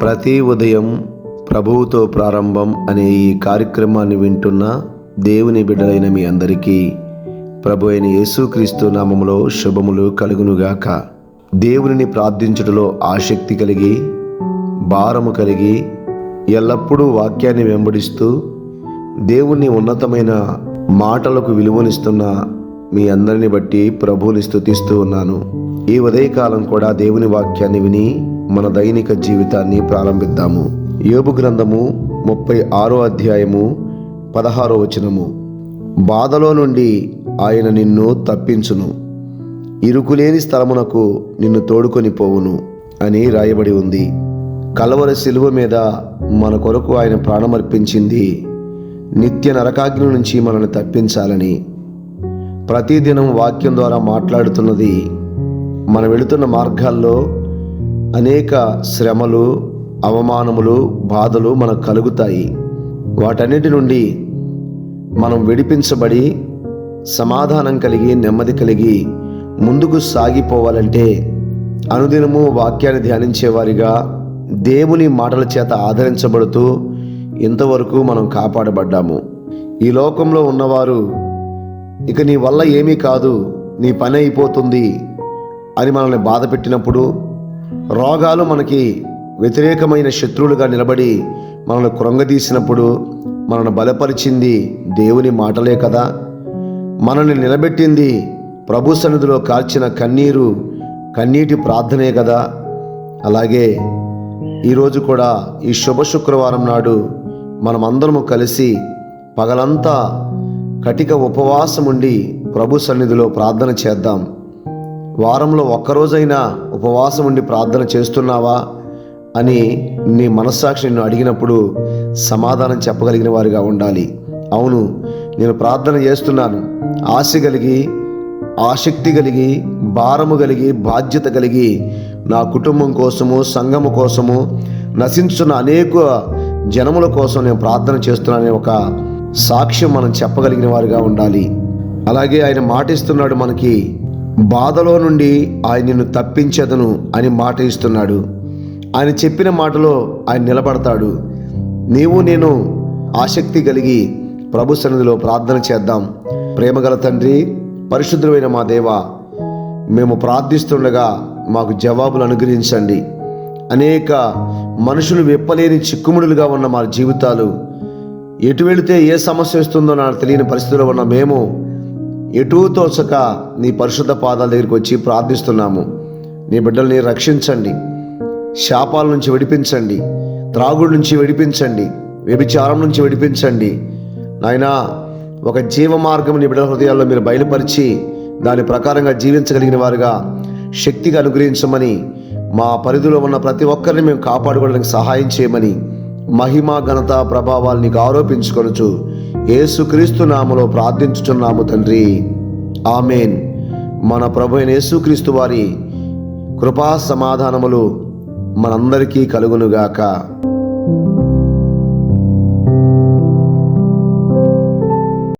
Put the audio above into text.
ప్రతి ఉదయం ప్రభువుతో ప్రారంభం అనే ఈ కార్యక్రమాన్ని వింటున్న దేవుని బిడ్డలైన మీ అందరికీ ప్రభు అయిన యేసుక్రీస్తు నామములో శుభములు కలుగునుగాక. దేవునిని ప్రార్థించుటలో ఆసక్తి కలిగి భారము కలిగి ఎల్లప్పుడూ వాక్యాన్ని వెంబడిస్తూ దేవుని ఉన్నతమైన మాటలకు విలువనిస్తున్న మీ అందరిని బట్టి ప్రభువుని స్థుతిస్తూ ఉన్నాను. ఈ ఉదయకాలం కూడా దేవుని వాక్యాన్ని విని మన దైనిక జీవితాన్ని ప్రారంభిద్దాము. యోబు గ్రంథము ముప్పై ఆరో అధ్యాయము పదహారో వచనము. బాధలో నుండి ఆయన నిన్ను తప్పించును. ఇరుకులేని స్థలమునకు నిన్ను తోడుకొని పోవును అని రాయబడి ఉంది. కలవర శిలువ మీద మన కొరకు ఆయన ప్రాణమర్పించింది. నిత్య నరకాగ్ని నుంచి మనల్ని తప్పించాలని. ప్రతిదినం వాక్యం ద్వారా మాట్లాడుతున్నది. మనం వెళుతున్న మార్గాల్లో అనేక శ్రమలు అవమానములు బాధలు మనకు కలుగుతాయి. వాటన్నిటి నుండి మనం విడిపించబడి సమాధానం కలిగి నెమ్మది కలిగి ముందుకు సాగిపోవాలంటే అనుదినము వాక్యాన్ని ధ్యానించేవారిగా దేవుని మాటల చేత ఆదరించబడుతూ ఇంతవరకు మనం కాపాడబడ్డాము. ఈ లోకంలో ఉన్నవారు ఇక నీ వల్ల ఏమీ కాదు నీ పని అయిపోతుంది అని మనల్ని బాధ పెట్టినప్పుడు రోగాలు మనకి వ్యతిరేకమైన శత్రువులుగా నిలబడి మనల్ని కృంగదీసినప్పుడు మనల్ని బలపరిచింది దేవుని మాటలే కదా. మనల్ని నిలబెట్టింది ప్రభు సన్నిధిలో కాల్చిన కన్నీరు కన్నీటి ప్రార్థనే కదా. అలాగే ఈరోజు కూడా ఈ శుభ శుక్రవారం నాడు మనమందరము కలిసి పగలంతా కటిక ఉపవాసం ఉండి ప్రభు సన్నిధిలో ప్రార్థన చేద్దాం. వారంలో ఒక్కరోజైనా ఉపవాసం ఉండి ప్రార్థన చేస్తున్నావా అని నీ మనస్సాక్షి నిన్ను అడిగినప్పుడు సమాధానం చెప్పగలిగిన వారిగా ఉండాలి. అవును నేను ప్రార్థన చేస్తున్నాను. ఆశ కలిగి ఆసక్తి కలిగి భారము కలిగి బాధ్యత కలిగి నా కుటుంబం కోసము సంఘము కోసము నశించున్న అనేక జనముల కోసం నేను ప్రార్థన చేస్తున్నానని ఒక సాక్ష్యం మనం చెప్పగలిగిన వారిగా ఉండాలి. అలాగే ఆయన మాటిస్తున్నాడు మనకి బాధలో నుండి ఆయన నిన్ను తప్పించదను అని మాట ఇస్తున్నాడు. ఆయన చెప్పిన మాటలో ఆయన నిలబడతాడు. నీవు నేను ఆసక్తి కలిగి ప్రభు సన్నిధిలో ప్రార్థన చేద్దాం. ప్రేమగల తండ్రి పరిశుద్ధమైన మా దేవ మేము ప్రార్థిస్తుండగా మాకు జవాబులు అనుగ్రహించండి. అనేక మనుషులు విప్పలేని చిక్కుముడులుగా ఉన్న మా జీవితాలు ఎటు వెళితే ఏ సమస్య వస్తుందో నాకు తెలియని పరిస్థితిలో ఉన్న మేము ఎటూ తోచక నీ పరిశుద్ధ పాదాల దగ్గరికి వచ్చి ప్రార్థిస్తున్నాము. నీ బిడ్డల్ని రక్షించండి. శాపాల నుంచి విడిపించండి. త్రాగుడు నుంచి విడిపించండి. వ్యభిచారం నుంచి విడిపించండి. నాయనా ఒక జీవ మార్గం నీ బిడ్డల హృదయాల్లో మీరు బయలుపరిచి దాని ప్రకారంగా జీవించగలిగిన వారుగా శక్తిగా అనుగ్రహించమని మా పరిధిలో ఉన్న ప్రతి ఒక్కరిని మేము కాపాడుకోవడానికి సహాయం చేయమని మహిమ ఘనత ప్రభావాలు నీకు ఆరోపించుకొనచ్చు యేసుక్రీస్తు నామలో ప్రార్థించుచున్నాము తండ్రి. ఆమెన్. మన ప్రభు యేసుక్రీస్తు వారి కృపా సమాధానములు మనందరికీ కలుగునుగాక.